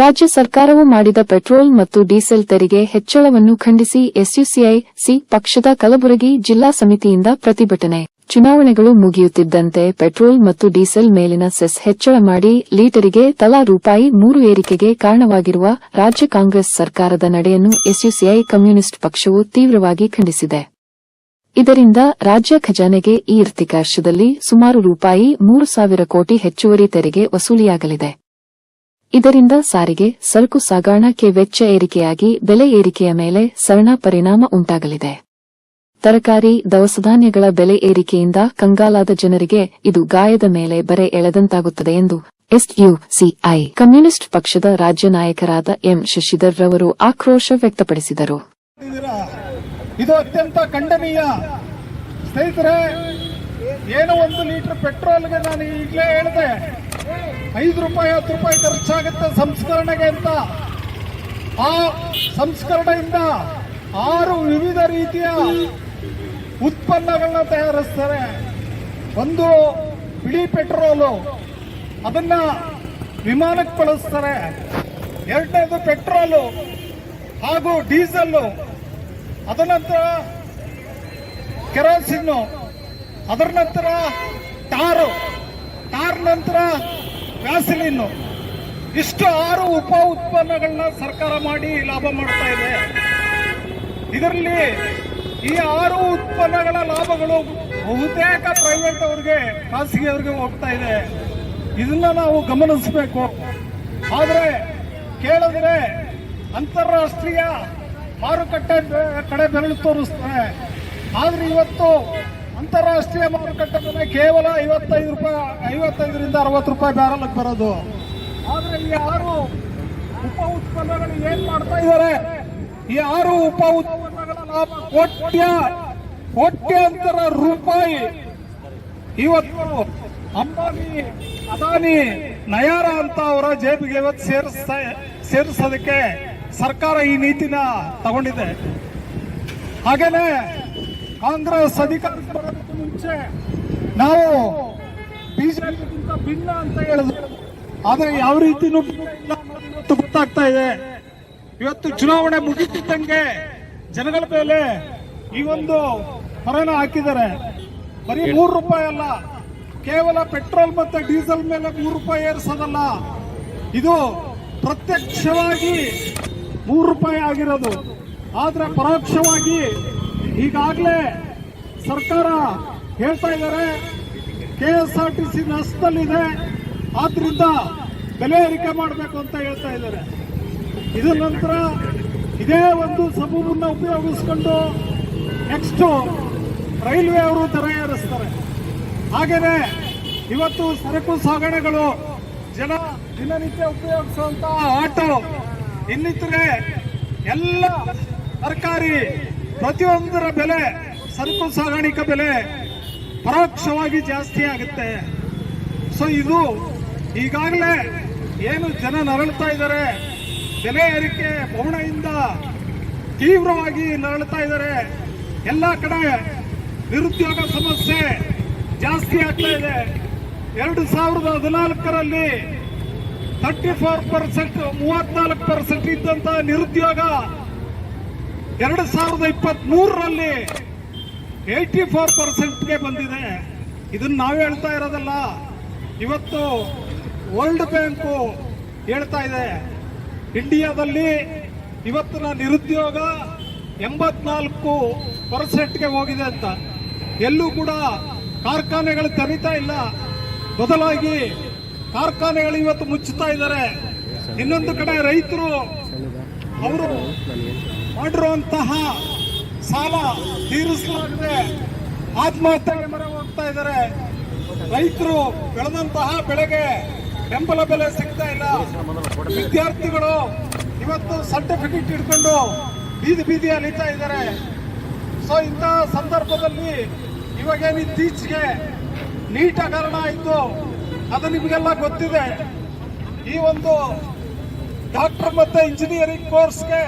ರಾಜ್ಯ ಸರ್ಕಾರವು ಮಾಡಿದ ಪೆಟ್ರೋಲ್ ಮತ್ತು ಡೀಸೆಲ್ ತೆರಿಗೆ ಹೆಚ್ಚಳವನ್ನು ಖಂಡಿಸಿ ಎಸ್ಯುಸಿಐ, ಸಿ ಪಕ್ಷದ ಕಲಬುರಗಿ ಜಿಲ್ಲಾ ಸಮಿತಿಯಿಂದ ಪ್ರತಿಭಟನೆ. ಚುನಾವಣೆಗಳು ಮುಗಿಯುತ್ತಿದ್ದಂತೆ ಪೆಟ್ರೋಲ್ ಮತ್ತು ಡೀಸೆಲ್ ಮೇಲಿನ ಸೆಸ್ ಹೆಚ್ಚಳ ಮಾಡಿ ಲೀಟರಿಗೆ ತಲಾ ರೂಪಾಯಿ ಮೂರು ಏರಿಕೆಗೆ ಕಾರಣವಾಗಿರುವ ರಾಜ್ಯ ಕಾಂಗ್ರೆಸ್ ಸರ್ಕಾರದ ನಡೆಯನ್ನು ಎಸ್ಯುಸಿಐ ಕಮ್ಯುನಿಸ್ಟ್ ಪಕ್ಷವು ತೀವ್ರವಾಗಿ ಖಂಡಿಸಿದೆ. ಇದರಿಂದ ರಾಜ್ಯ ಖಜಾನೆಗೆ ಈ ಇರ್ತಿಕಾರ್ಷದಲ್ಲಿ ಸುಮಾರು ರೂಪಾಯಿ ಮೂರು ಸಾವಿರ ಕೋಟಿ ಹೆಚ್ಚುವರಿ ತೆರಿಗೆ ವಸೂಲಿಯಾಗಲಿದೆ. ಇದರಿಂದ ಸಾರಿಗೆ, ಸರಕು ಸಾಗಾಣಕ್ಕೆ ವೆಚ್ಚ ಏರಿಕೆಯಾಗಿ ಬೆಲೆ ಏರಿಕೆಯ ಮೇಲೆ ಸರಣ ಪರಿಣಾಮ ಉಂಟಾಗಲಿದೆ. ತರಕಾರಿ, ದವಸಧಾನ್ಯಗಳ ಬೆಲೆ ಏರಿಕೆಯಿಂದ ಕಂಗಾಲಾದ ಜನರಿಗೆ ಇದು ಗಾಯದ ಮೇಲೆ ಬರೆ ಎಳೆದಂತಾಗುತ್ತದೆ ಎಂದು ಎಸ್ಯುಸಿಐ ಕಮ್ಯುನಿಸ್ಟ್ ಪಕ್ಷದ ರಾಜ್ಯ ನಾಯಕರಾದ ಎಂ. ಶಶಿಧರ್ ರವರು ಆಕ್ರೋಶ ವ್ಯಕ್ತಪಡಿಸಿದರು. ಇದು ಅತ್ಯಂತ ಖಂಡನೀಯ. ಸ್ನೇಹಿತರೆ, ಏನೋ ಒಂದು ಲೀಟರ್ ಪೆಟ್ರೋಲ್ಗೆ ನಾನು ಈಗಲೇ ಹೇಳಿದೆ. ಐದು ರೂಪಾಯಿ, ಹತ್ತು ರೂಪಾಯಿ ಖರ್ಚಾಗುತ್ತೆ ಸಂಸ್ಕರಣೆಗೆ ಅಂತ. ಆ ಸಂಸ್ಕರಣೆಯಿಂದ ಆರು ವಿವಿಧ ರೀತಿಯ ಉತ್ಪನ್ನಗಳನ್ನ ತಯಾರಿಸ್ತಾರೆ. ಒಂದು ಬಿಳಿ ಪೆಟ್ರೋಲು, ಅದನ್ನ ವಿಮಾನಕ್ಕೆ ಬಳಸ್ತಾರೆ. ಎರಡನೇದು ಪೆಟ್ರೋಲು ಹಾಗೂ ಡೀಸೆಲ್ಲು, ಅದ ನಂತರ ಕೆರೋಸಿನ್ನು, ಅದರ ನಂತರ ಟಾರು. ಟಾರ್ ನಂತರ ವ್ಯಾಸಲಿನ್ನು. ಇಷ್ಟು ಆರು ಉಪ ಉತ್ಪನ್ನಗಳನ್ನ ಸರ್ಕಾರ ಮಾಡಿ ಲಾಭ ಮಾಡ್ತಾ ಇದೆ. ಇದರಲ್ಲಿ ಈ ಆರು ಉತ್ಪನ್ನಗಳ ಲಾಭಗಳು ಬಹುತೇಕ ಪ್ರೈವೇಟ್ ಅವ್ರಿಗೆ ಖಾಸಗಿಯವ್ರಿಗೆ ಹೋಗ್ತಾ ಇದೆ. ಇದನ್ನ ನಾವು ಗಮನಿಸಬೇಕು. ಆದರೆ ಕೇಳಿದ್ರೆ ಅಂತಾರಾಷ್ಟ್ರೀಯ ಮಾರುಕಟ್ಟೆ ಕಡೆ ಬೆರಳು ತೋರಿಸ್ತಾರೆ. ಆದ್ರೆ ಇವತ್ತು ಅಂತಾರಾಷ್ಟ್ರೀಯ ಮಾರುಕಟ್ಟೆ ಕೇವಲ ಐವತ್ತೈದು ರೂಪಾಯಿ, ಐವತ್ತೈದರಿಂದ ಅರವತ್ತು ರೂಪಾಯಿ ಬ್ಯಾರಲ್ಗೆ ಬರೋದು. ಆದರೆ ಈ ಆರು ಉಪ ಉತ್ಪನ್ನಗಳು ಏನ್ ಮಾಡ್ತಾ ಇದ್ದಾರೆ ಈ ಆರು ಉಪ ಉತ್ಪನ್ನಗಳ ಲಾಭ ಕೋಟ್ಯ? ಕೋಟ್ಯಾಂತರ ರೂಪಾಯಿ. ಇವತ್ತು ಅಂಬಾನಿ, ಅದಾನಿ, ನಯಾರ ಅಂತ ಅವರ ಜೇಬಿಗೆ ಇವತ್ತು ಸೇರಿಸ್ತಾ, ಸೇರಿಸೋದಕ್ಕೆ ಸರ್ಕಾರ ಈ ನೀತಿನ ತಗೊಂಡಿದೆ. ಹಾಗೇನೆ ಕಾಂಗ್ರೆಸ್ ಅಧಿಕಾರಕ್ಕೆ ಬರೋದಕ್ಕೆ ಮುಂಚೆ ನಾವು ಬಿಜೆಪಿಗಿಂತ ಭಿನ್ನ ಅಂತ ಹೇಳಿದ್ರು. ಆದ್ರೆ ಯಾವ ರೀತಿನೂ ಇವತ್ತು ಗೊತ್ತಾಗ್ತಾ ಇದೆ. ಇವತ್ತು ಚುನಾವಣೆ ಮುಗಿತಿದ್ದಂಗೆ ಜನಗಳ ಮೇಲೆ ಈ ಒಂದು ಹೊರನ ಹಾಕಿದ್ದಾರೆ. ಬರೀ ಮೂರು ರೂಪಾಯಿ ಅಲ್ಲ ಕೇವಲ ಪೆಟ್ರೋಲ್ ಮತ್ತೆ ಡೀಸೆಲ್ ಮೇಲೆ ಮೂರು ರೂಪಾಯಿ ಏರಿಸೋದಲ್ಲ. ಇದು ಪ್ರತ್ಯಕ್ಷವಾಗಿ ಮೂರು ರೂಪಾಯಿ ಆಗಿರೋದು. ಆದ್ರೆ ಪರೋಕ್ಷವಾಗಿ ಈಗಾಗಲೇ ಸರ್ಕಾರ ಹೇಳ್ತಾ ಇದ್ದಾರೆ K S R T C ನಷ್ಟದಲ್ಲಿದೆ, ಆದ್ರಿಂದ ಬೆಲೆ ಏರಿಕೆ ಮಾಡಬೇಕು ಅಂತ ಹೇಳ್ತಾ ಇದ್ದಾರೆ. ಇದರ ನಂತರ ಇದೇ ಒಂದು ಸಬೂಬನ್ನ ಉಪಯೋಗಿಸ್ಕೊಂಡು ನೆಕ್ಸ್ಟ್ ರೈಲ್ವೆ ಅವರು ದರ ಹಾಗೇನೆ ಇವತ್ತು ಸರಕು ಸಾಗಣೆಗಳು ಜನ ದಿನನಿತ್ಯ ಉಪಯೋಗಿಸುವಂತಹ ಆಟೋ, ಇನ್ನಿತರೆ ಎಲ್ಲ ತರಕಾರಿ ಪ್ರತಿಯೊಂದರ ಬೆಲೆ ಸರಕು ಸಾಗಾಣಿಕೆ ಬೆಲೆ ಪರೋಕ್ಷವಾಗಿ ಜಾಸ್ತಿ ಆಗುತ್ತೆ. ಸೊ ಇದು ಈಗಾಗಲೇ ಏನು ಜನ ನರಳ್ತಾ ಇದ್ದಾರೆ, ಬೆಲೆ ಏರಿಕೆ ಬವಣೆಯಿಂದ ತೀವ್ರವಾಗಿ ನರಳ್ತಾ ಇದ್ದಾರೆ. ಎಲ್ಲ ಕಡೆ ನಿರುದ್ಯೋಗ ಸಮಸ್ಯೆ ಜಾಸ್ತಿ ಆಗ್ತಾ ಇದೆ. ಎರಡು ಸಾವಿರದ ಹದಿನಾಲ್ಕರಲ್ಲಿ ತರ್ಟಿ ಫೋರ್ ಪರ್ಸೆಂಟ್ ಮೂವತ್ನಾಲ್ಕು ಪರ್ಸೆಂಟ್ ಇದ್ದಂತಹ ನಿರುದ್ಯೋಗ ಎರಡು ಸಾವಿರದ ಇಪ್ಪತ್ತ್ ಮೂರರಲ್ಲಿ ಏಯ್ಟಿ ಫೋರ್ ಪರ್ಸೆಂಟ್ಗೆ ಬಂದಿದೆ. ಇದನ್ನು ನಾವು ಹೇಳ್ತಾ ಇರೋದಲ್ಲ, ಇವತ್ತು ವರ್ಲ್ಡ್ ಬ್ಯಾಂಕು ಹೇಳ್ತಾ ಇದೆ. ಇಂಡಿಯಾದಲ್ಲಿ ಇವತ್ತಿನ ನಿರುದ್ಯೋಗ ಎಂಬತ್ನಾಲ್ಕು ಪರ್ಸೆಂಟ್ಗೆ ಹೋಗಿದೆ ಅಂತ. ಎಲ್ಲೂ ಕೂಡ ಕಾರ್ಖಾನೆಗಳು ತೆರೀತಾ ಇಲ್ಲ. ಬದಲಾಗಿ ಕಾರ್ಖಾನೆಗಳು ಇವತ್ತು ಮುಚ್ಚುತ್ತಾ ಇದ್ದಾರೆ. ಇನ್ನೊಂದು ಕಡೆ ರೈತರು ಅವರು ಮಾಡಿರುವಂತಹ ಸಾಲ ತೀರಿಸಲಾಗದೆ. ಆತ್ಮಹತ್ಯೆಗೆ ಮೊರೆ ಹೋಗ್ತಾ ಇದ್ದಾರೆ. ರೈತರು ಬೆಳೆದಂತಹ ಬೆಳೆಗೆ ಬೆಂಬಲ ಬೆಲೆ ಸಿಗ್ತಾ ಇಲ್ಲ. ವಿದ್ಯಾರ್ಥಿಗಳು ಇವತ್ತು ಸರ್ಟಿಫಿಕೇಟ್ ಇಟ್ಕೊಂಡು ಬೀದಿ ಬೀದಿ ಅಲಿತಾ ಇದ್ದಾರೆ. ಸೊ ಇಂತಹ ಸಂದರ್ಭದಲ್ಲಿ ಇವಾಗೇನು ಇತ್ತೀಚೆಗೆ ನೀಟ ಕಾರಣ ಆಯಿತು. ಅದು ನಿಮಗೆಲ್ಲ ಗೊತ್ತಿದೆ. ಈ ಒಂದು ಡಾಕ್ಟರ್ ಮತ್ತು ಇಂಜಿನಿಯರಿಂಗ್ ಕೋರ್ಸ್ಗೆ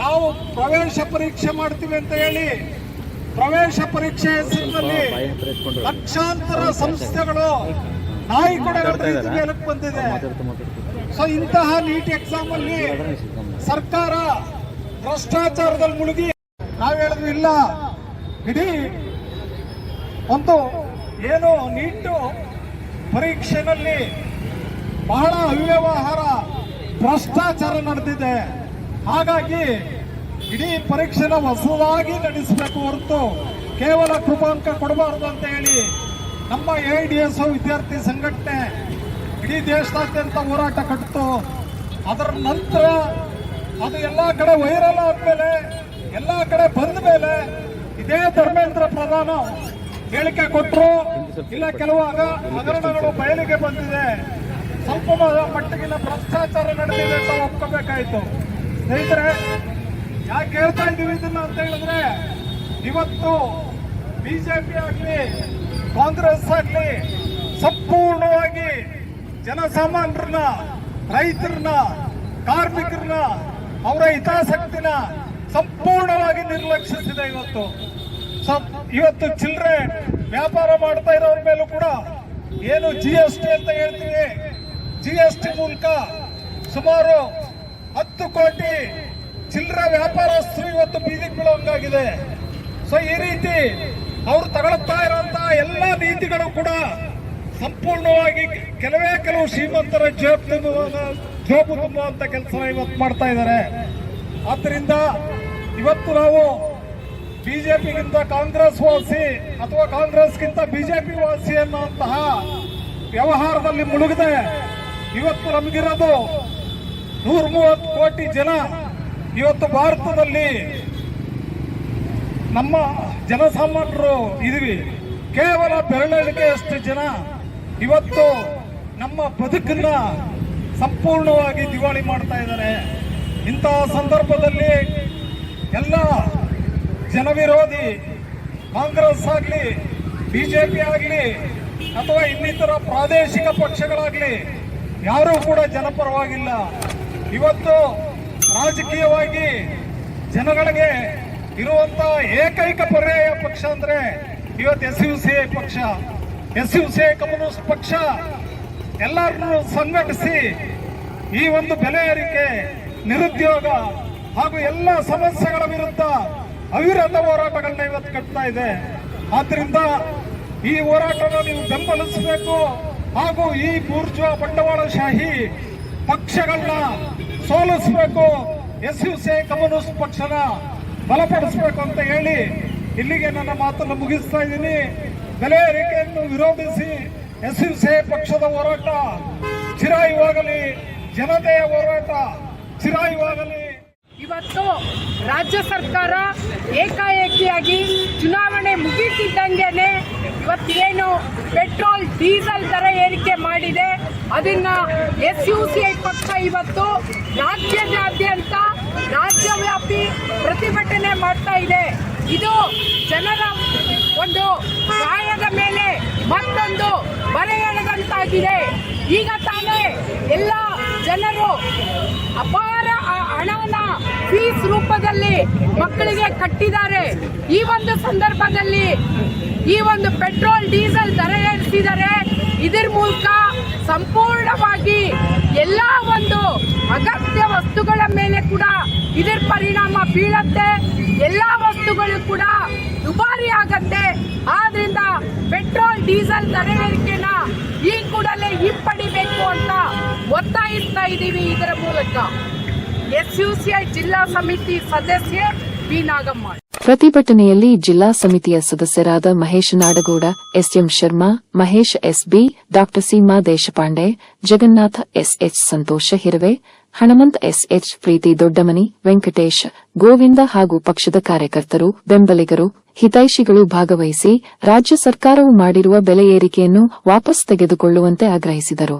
ನಾವು ಪ್ರವೇಶ ಪರೀಕ್ಷೆ ಮಾಡ್ತೀವಿ ಅಂತ ಹೇಳಿ ಪ್ರವೇಶ ಪರೀಕ್ಷೆ ಹೆಸರಿನಲ್ಲಿ ಲಕ್ಷಾಂತರ ಸಂಸ್ಥೆಗಳು ನಾಯಿ ಮೇಲಕ್ಕೆ ಬಂದಿದೆ? ಸೊ ಇಂತಹ ನೀಟ್ ಎಕ್ಸಾಮ್ ಅಲ್ಲಿ ಸರ್ಕಾರ ಭ್ರಷ್ಟಾಚಾರದಲ್ಲಿ ಮುಳುಗಿ ನಾವು ಹೇಳಿದ್ವಿ ಇಲ್ಲ. ಇಡೀ ಒಂದು ಏನು ನೀಟು ಪರೀಕ್ಷೆನಲ್ಲಿ ಬಹಳ ಅವ್ಯವಹಾರ ಭ್ರಷ್ಟಾಚಾರ ನಡೆದಿದೆ. ಹಾಗಾಗಿ ಇಡೀ ಪರೀಕ್ಷೆನ ಹೊಸದಾಗಿ ನಡೆಸಬೇಕು ಹೊರತು ಕೇವಲ ಕೃಪಾಂಕ ಕೊಡಬಾರದು ಅಂತ ಹೇಳಿ ನಮ್ಮ ಎ ಡಿ ಎಸ್ ವಿದ್ಯಾರ್ಥಿ ಸಂಘಟನೆ ಇಡೀ ದೇಶದಾದ್ಯಂತ ಹೋರಾಟ ಕಟ್ಟಿತು ಅದರ ನಂತರ ಅದು ಎಲ್ಲ ಕಡೆ ವೈರಲ್ ಆದ್ಮೇಲೆ, ಎಲ್ಲ ಕಡೆ ಬಂದ ಮೇಲೆ ಇದೇ ಧರ್ಮೇಂದ್ರ ಪ್ರಧಾನ ಹೇಳಿಕೆ ಕೊಟ್ಟರು ಇಲ್ಲ, ಕೆಲವು ಹಗರಣಗಳು ಬಯಲಿಗೆ ಬಂದಿದೆ. ಸ್ವಲ್ಪ ಮಟ್ಟಿಗಿನ ಭ್ರಷ್ಟಾಚಾರ ನಡೆದಿದೆ ಅಂತ ಒಪ್ಕೋಬೇಕಾಯ್ತು. ಸ್ನೇಹಿತರೆ, ಯಾಕೆ ಹೇಳ್ತಾ ಇದ್ದೀವಿ ಇದನ್ನ ಅಂತ ಹೇಳಿದ್ರೆ, ಇವತ್ತು ಬಿಜೆಪಿ ಆಗ್ಲಿ, ಕಾಂಗ್ರೆಸ್ ಆಗ್ಲಿ, ಸಂಪೂರ್ಣವಾಗಿ ಜನಸಾಮಾನ್ಯರನ್ನ, ರೈತರನ್ನ, ಕಾರ್ಮಿಕರನ್ನ, ಅವರ ಹಿತಾಸಕ್ತಿನ ಸಂಪೂರ್ಣವಾಗಿ ನಿರ್ಲಕ್ಷಿಸಿದೆ ಇವತ್ತು. ಇವತ್ತು ಚಿಲ್ಲರೆ ವ್ಯಾಪಾರ ಮಾಡ್ತಾ ಇರೋರ ಮೇಲೂ ಕೂಡ ಏನು ಜಿ ಎಸ್ ಟಿ ಅಂತ ಹೇಳ್ತೀವಿ. ಜಿ ಎಸ್ ಟಿ ಮೂಲಕ ಸುಮಾರು ಹತ್ತು ಕೋಟಿ ಚಿಲ್ಲರೆ ವ್ಯಾಪಾರಸ್ಥರು ಇವತ್ತು ಬೀದಿಗೆ ಬೀಳುವಂಗಾಗಿದೆ ಸೊ ಈ ರೀತಿ ಅವರು ತಗೊಳ್ತಾ ಇರುವಂತಹ ಎಲ್ಲ ನೀತಿಗಳು ಕೂಡ ಸಂಪೂರ್ಣವಾಗಿ ಕೆಲವೇ ಕೆಲವು ಶ್ರೀಮಂತರ ಜೋಬ್ ತುಂಬುವ, ಜೋಬು ತುಂಬುವಂತ ಕೆಲಸ ಇವತ್ತು ಮಾಡ್ತಾ ಇದ್ದಾರೆ. ಆದ್ದರಿಂದ ಇವತ್ತು ನಾವು ಬಿಜೆಪಿಗಿಂತ ಕಾಂಗ್ರೆಸ್ ವಾಸಿ ಅಥವಾ ಕಾಂಗ್ರೆಸ್ಗಿಂತ ಬಿಜೆಪಿ ವಾಸಿ ಅನ್ನುವಂತಹ ವ್ಯವಹಾರದಲ್ಲಿ ಮುಳುಗಿದೆ. ಇವತ್ತು ನಮಗಿರೋದು ನೂರ ಮೂವತ್ತು ಕೋಟಿ ಜನ ಇವತ್ತು ಭಾರತದಲ್ಲಿ ನಮ್ಮ ಜನಸಾಮಾನ್ಯರು ಇದೀವಿ. ಕೇವಲ ಬೆರಳಿಕೆಯಷ್ಟು ಜನ. ಇವತ್ತು ನಮ್ಮ ಬದುಕನ್ನ ಸಂಪೂರ್ಣವಾಗಿ ದಿವಾಳಿ ಮಾಡ್ತಾ ಇದ್ದಾರೆ. ಇಂತಹ ಸಂದರ್ಭದಲ್ಲಿ ಎಲ್ಲ ಜನವಿರೋಧಿ, ಕಾಂಗ್ರೆಸ್ ಆಗಲಿ, ಬಿಜೆಪಿ ಆಗಲಿ, ಅಥವಾ ಇನ್ನಿತರ ಪ್ರಾದೇಶಿಕ ಪಕ್ಷಗಳಾಗಲಿ, ಯಾರೂ ಕೂಡ ಜನಪರವಾಗಿಲ್ಲ. ಇವತ್ತು ರಾಜಕೀಯವಾಗಿ ಜನಗಳಿಗೆ ಇರುವಂತ ಏಕೈಕ ಪರ್ಯಾಯ ಪಕ್ಷ ಅಂದ್ರೆ ಇವತ್ತು ಎಸ್ ಯು ಸಿ ಪಕ್ಷ. ಎಸ್ ಯು ಸಿ ಕಮ್ಯುನಿಸ್ಟ್ ಪಕ್ಷ. ಎಲ್ಲರನ್ನು ಸಂಘಟಿಸಿ ಈ ಒಂದು ಬೆಲೆ ಏರಿಕೆ, ನಿರುದ್ಯೋಗ ಹಾಗೂ ಎಲ್ಲ ಸಮಸ್ಯೆಗಳ ವಿರುದ್ಧ ಅವಿರತ ಹೋರಾಟಗಳನ್ನ ಇವತ್ತು ಕಟ್ತಾ ಇದೆ. ಆದ್ರಿಂದ ಈ ಹೋರಾಟವನ್ನು ನೀವು ಬೆಂಬಲಿಸಬೇಕು ಹಾಗೂ ಈ ಬೂರ್ಜುವ ಬಂಡವಾಳಶಾಹಿ ಪಕ್ಷಗಳನ್ನ ಸೋಲಿಸಬೇಕು. ಎಸ್ ಯು ಸಿ ಕಮ್ಯುನಿಸ್ಟ್ ಪಕ್ಷನ ಬಲಪಡಿಸಬೇಕು ಅಂತ ಹೇಳಿ ಇಲ್ಲಿಗೆ ನನ್ನ ಮಾತನ್ನು ಮುಗಿಸ್ತಾ ಇದ್ದೀನಿ. ಬೆಲೆ ಏರಿಕೆಯನ್ನು ವಿರೋಧಿಸಿ ಎಸ್ ಯು ಸಿ ಪಕ್ಷದ ಹೋರಾಟ ಚಿರಾಯುವಾಗಲಿ ಜನತೆಯ ಹೋರಾಟ ಚಿರಾಯುವಾಗಲಿ ರಾಜ್ಯ ಸರ್ಕಾರ ಏಕಾಏಕಿಯಾಗಿ ಚುನಾವಣೆ ಮುಗೀತಿದ್ದಂಗೆನೆ ಇವತ್ತೇನು ಪೆಟ್ರೋಲ್, ಡೀಸೆಲ್ ದರ ಏರಿಕೆ ಮಾಡಿದೆ. ಅದನ್ನ ಎಸ್ ಯು ಸಿ ಐ ಪಕ್ಷ ಇವತ್ತು ರಾಜ್ಯದಾದ್ಯಂತ ರಾಜ್ಯವ್ಯಾಪಿ ಪ್ರತಿಭಟನೆ ಮಾಡ್ತಾ ಇದೆ. ಇದು ಜನರ ಒಂದು ಗಾಯದ ಮೇಲೆ ಮತ್ತೊಂದು ಬರೆಯಳದಂತಾಗಿದೆ. ಈಗ ತಾನೇ ಎಲ್ಲ ಜನರು ಅಪಾರ ಹಣವನ್ನ ಫೀಸ್ ರೂಪದಲ್ಲಿ ಮಕ್ಕಳಿಗೆ ಕಟ್ಟಿದ್ದಾರೆ. ಈ ಒಂದು ಸಂದರ್ಭದಲ್ಲಿ ಈ ಒಂದು ಪೆಟ್ರೋಲ್, ಡೀಸೆಲ್ ದರ ಏರಿಸಿದರೆ ಇದರ ಮೂಲಕ ಸಂಪೂರ್ಣವಾಗಿ ಎಲ್ಲ ಒಂದು ಅಗತ್ಯ ವಸ್ತುಗಳ ಮೇಲೆ ಕೂಡ ಇದರ ಪರಿಣಾಮ ಬೀಳತ್ತೆ. ಎಲ್ಲ ವಸ್ತುಗಳು ಕೂಡ ದುಬಾರಿ ಆಗತ್ತೆ. ಆದ್ರಿಂದ ಪೆಟ್ರೋಲ್, ಡೀಸೆಲ್ ದರ ಏರಿಕೆನ ಈ ಕೂಡಲೇ ಹಿಂಪಡಿಬೇಕು ಅಂತ ಒತ್ತಾಯಿಸ್ತಾ ಇದ್ದೀವಿ ಇದರ ಮೂಲಕ. ಎಸ್ ಯು ಜಿಲ್ಲಾ ಸಮಿತಿ ಸದಸ್ಯೆ ಬಿ ನಾಗಮ್ಮ. ಪ್ರತಿಭಟನೆಯಲ್ಲಿ ಜಿಲ್ಲಾ ಸಮಿತಿಯ ಸದಸ್ಯರಾದ Mahesh Nadagouda, S M Sharma, Mahesh S B ಡಾ Seema Deshpande, Jagannath S H Santosh Hirave, Hanamant S H Preeti Doddamani, Venkatesh Govind ಹಾಗೂ ಪಕ್ಷದ ಕಾರ್ಯಕರ್ತರು, ಬೆಂಬಲಿಗರು, ಹಿತೈಷಿಗಳು ಭಾಗವಹಿಸಿ ರಾಜ್ಯ ಸರ್ಕಾರವು ಮಾಡಿರುವ ಬೆಲೆ ಏರಿಕೆಯನ್ನು ವಾಪಸ್ ತೆಗೆದುಕೊಳ್ಳುವಂತೆ ಆಗ್ರಹಿಸಿದರು.